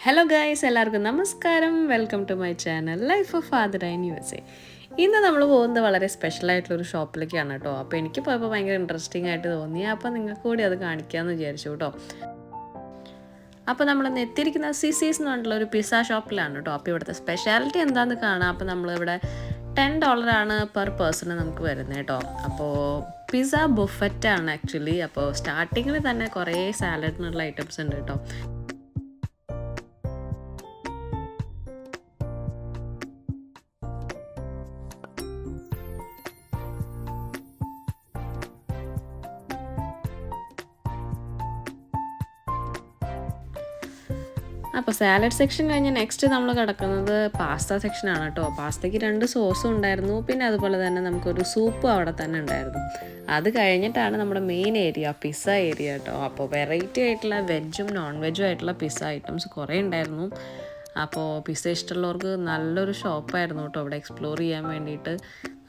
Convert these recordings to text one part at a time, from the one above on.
Hello guys എല്ലാവർക്കും നമസ്കാരം. Welcome to my channel life of father and U S A ഇന്ന് നമ്മൾ പോകുന്നത് വളരെ സ്പെഷ്യൽ ആയിട്ടുള്ള ഒരു ഷോപ്പിലേക്കാണ് കേട്ടോ. അപ്പോൾ എനിക്ക് പോയപ്പോൾ ഭയങ്കര ഇൻട്രസ്റ്റിംഗ് ആയിട്ട് തോന്നി. അപ്പോൾ നിങ്ങൾക്ക് കൂടി അത് കാണിക്കാമെന്ന് വിചാരിച്ചു കേട്ടോ. അപ്പോൾ നമ്മൾ എത്തിയിരിക്കുന്ന സിസീസ് എന്ന് പറഞ്ഞിട്ടുള്ള ഒരു പിസ്സ ഷോപ്പിലാണ് കേട്ടോ. അപ്പോൾ ഇവിടുത്തെ സ്പെഷ്യാലിറ്റി എന്താണെന്ന് കാണാം. അപ്പോൾ നമ്മളിവിടെ ടെൻ ഡോളറാണ് പെർ പേഴ്സണ് നമുക്ക് വരുന്നത് കേട്ടോ. അപ്പോൾ പിസ്സ ബുഫറ്റാണ് ആക്ച്വലി അപ്പോൾ സ്റ്റാർട്ടിങ്ങിൽ തന്നെ കുറേ സാലഡിനുള്ള ഐറ്റംസ് ഉണ്ട് കേട്ടോ. അപ്പോൾ സാലഡ് സെക്ഷൻ കഴിഞ്ഞ് നെക്സ്റ്റ് നമ്മൾ കിടക്കുന്നത് പാസ്ത സെക്ഷനാണ് കേട്ടോ പാസ്തയ്ക്ക് രണ്ട് സോസും ഉണ്ടായിരുന്നു. പിന്നെ അതുപോലെ തന്നെ നമുക്കൊരു സൂപ്പ് അവിടെ തന്നെ ഉണ്ടായിരുന്നു. അത് കഴിഞ്ഞിട്ടാണ് നമ്മുടെ മെയിൻ ഏരിയ പിസ്സ ഏരിയ കേട്ടോ അപ്പോൾ വെറൈറ്റി ആയിട്ടുള്ള വെജും നോൺ വെജും ആയിട്ടുള്ള പിസ്സ ഐറ്റംസ് കുറേ ഉണ്ടായിരുന്നു. അപ്പോൾ പിസ്സ ഇഷ്ടമുള്ളവർക്ക് നല്ലൊരു ഷോപ്പായിരുന്നു കേട്ടോ അവിടെ എക്സ്പ്ലോർ ചെയ്യാൻ വേണ്ടിയിട്ട്.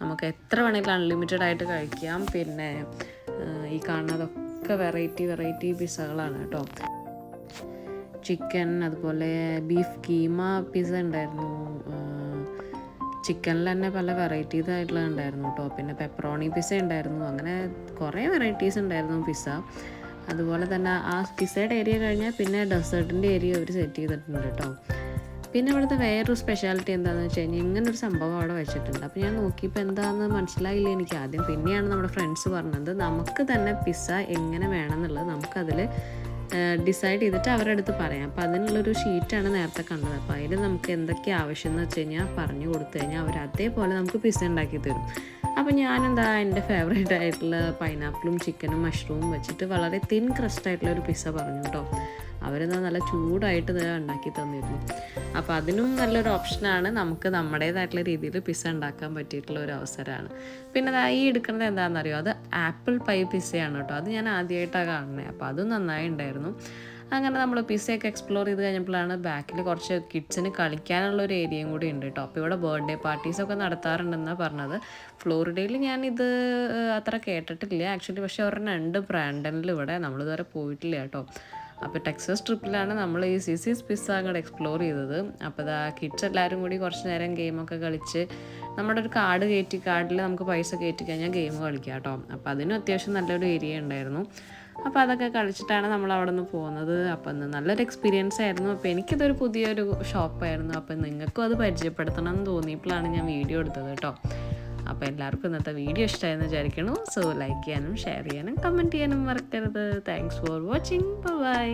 നമുക്ക് എത്ര വേണമെങ്കിലും അൺലിമിറ്റഡ് ആയിട്ട് കഴിക്കാം. പിന്നെ ഈ കാണുന്നതൊക്കെ വെറൈറ്റി വെറൈറ്റി പിസ്സകളാണ് കേട്ടോ ചിക്കൻ അതുപോലെ ബീഫ് കീമ പിസ്സ ഉണ്ടായിരുന്നു. ചിക്കനിൽ തന്നെ പല വെറൈറ്റീസ് ആയിട്ടുള്ള ഉണ്ടായിരുന്നു കേട്ടോ പിന്നെ പെപ്പറോണി പിസ്സ ഉണ്ടായിരുന്നു. അങ്ങനെ കുറേ വെറൈറ്റീസ് ഉണ്ടായിരുന്നു പിസ്സ അതുപോലെ തന്നെ ആ പിസ്സയുടെ ഏരിയ കഴിഞ്ഞാൽ പിന്നെ ഡെസേർട്ടിന്റെ ഏരിയ അവർ സെറ്റ് ചെയ്തിട്ടുണ്ട് കേട്ടോ പിന്നെ ഇവിടുത്തെ വേറൊരു സ്പെഷ്യാലിറ്റി എന്താണെന്ന് വെച്ച് കഴിഞ്ഞാൽ ഇങ്ങനൊരു സംഭവം അവിടെ വെച്ചിട്ടുണ്ട്. അപ്പോൾ ഞാൻ നോക്കിയപ്പോൾ എന്താണെന്ന് മനസ്സിലായില്ല എനിക്ക്. ആദ്യം പിന്നെയാണ് നമ്മുടെ ഫ്രണ്ട്സ് പറഞ്ഞത് നമുക്ക് തന്നെ പിസ്സ എങ്ങനെ വേണമെന്നുള്ളത് നമുക്കതിൽ ഡിസൈഡ് ചെയ്തിട്ട് അവരുടെ അടുത്ത് പറയാം. അപ്പോൾ അതിനുള്ളൊരു ഷീറ്റാണ് നേരത്തെ കണ്ടത്. അപ്പോൾ അതിൽ നമുക്ക് എന്തൊക്കെ ആവശ്യം എന്ന് വെച്ച് കഴിഞ്ഞാൽ പറഞ്ഞു കൊടുത്തു കഴിഞ്ഞാൽ അവർ അതേപോലെ നമുക്ക് പിസ്സ ഉണ്ടാക്കി തരും. അപ്പോൾ ഞാനെന്താ എന്റെ ഫേവറേറ്റ് ആയിട്ടുള്ള പൈനാപ്പിളും ചിക്കനും മഷ്റൂമും വെച്ചിട്ട് വളരെ തിൻ ക്രസ്റ്റ് ആയിട്ടുള്ള ഒരു പിസ്സ പറഞ്ഞു കേട്ടോ അവരെന്താ നല്ല ചൂടായിട്ട് ഇത് ഉണ്ടാക്കി തന്നിരുന്നു. അപ്പോൾ അതിനും നല്ലൊരു ഓപ്ഷനാണ് നമുക്ക് നമ്മുടേതായിട്ടുള്ള രീതിയിൽ പിസ്സ ഉണ്ടാക്കാൻ പറ്റിയിട്ടുള്ള ഒരു അവസരമാണ്. പിന്നെ ഈ എടുക്കുന്നത് എന്താണെന്നറിയോ? അത് ആപ്പിൾ പൈ പിസ്സയാണ് കേട്ടോ. അത് ഞാൻ ആദ്യമായിട്ടാണ് കാണുന്നത് അപ്പോൾ അതും നന്നായി ഉണ്ടായിരുന്നു. അങ്ങനെ നമ്മൾ പിസ്സയൊക്കെ എക്സ്പ്ലോർ ചെയ്ത് കഴിഞ്ഞപ്പോഴാണ് ബാക്കിൽ കുറച്ച് കിഡ്സിന് കളിക്കാനുള്ള ഒരു ഏരിയയും കൂടി ഉണ്ട് കേട്ടോ. അപ്പോൾ ഇവിടെ ബർത്ത്ഡേ പാർട്ടീസൊക്കെ നടത്താറുണ്ടെന്നാണ് പറഞ്ഞത്. ഫ്ലോറിഡയിൽ ഞാനിത് അത്ര കേട്ടിട്ടില്ല. ആക്ച്വലി പക്ഷേ ഒരെണ്ണം ഉണ്ട് ബ്രാൻഡനിൽ ഇവിടെ നമ്മളിതുവരെ പോയിട്ടില്ല കേട്ടോ. അപ്പോൾ ടെക്സസ് ട്രിപ്പിലാണ് നമ്മൾ ഈ സി സിസ് പിസ്സ അങ്ങോട്ട് എക്സ്പ്ലോർ ചെയ്തത്. അപ്പോൾ ഇതാ കിഡ്സ് എല്ലാവരും കൂടി കുറച്ച് നേരം ഗെയിമൊക്കെ കളിച്ച് നമ്മുടെ ഒരു കാർഡ് കയറ്റി കാർഡിൽ നമുക്ക് പൈസ കയറ്റി കഴിഞ്ഞാൽ ഗെയിം കളിക്കാം കേട്ടോ. അപ്പോൾ അതിനും അത്യാവശ്യം നല്ലൊരു ഏരിയ ഉണ്ടായിരുന്നു. അപ്പോൾ അതൊക്കെ കളിച്ചിട്ടാണ് നമ്മൾ അവിടെ നിന്ന് പോകുന്നത്. അപ്പോൾ ഇന്ന് നല്ലൊരു എക്സ്പീരിയൻസ് ആയിരുന്നു. അപ്പോൾ എനിക്കിതൊരു പുതിയൊരു ഷോപ്പായിരുന്നു അപ്പോൾ നിങ്ങൾക്കും അത് പരിചയപ്പെടുത്തണം എന്ന് തോന്നിയപ്പോഴാണ് ഞാൻ വീഡിയോ എടുത്തത് കേട്ടോ. അപ്പോൾ എല്ലാവർക്കും ഇന്നത്തെ വീഡിയോ ഇഷ്ടമായെന്ന് വിചാരിക്കണു സോ ലൈക്ക് ചെയ്യാനും ഷെയർ ചെയ്യാനും കമന്റ് ചെയ്യാനും മറക്കരുത്. Thanks for watching bye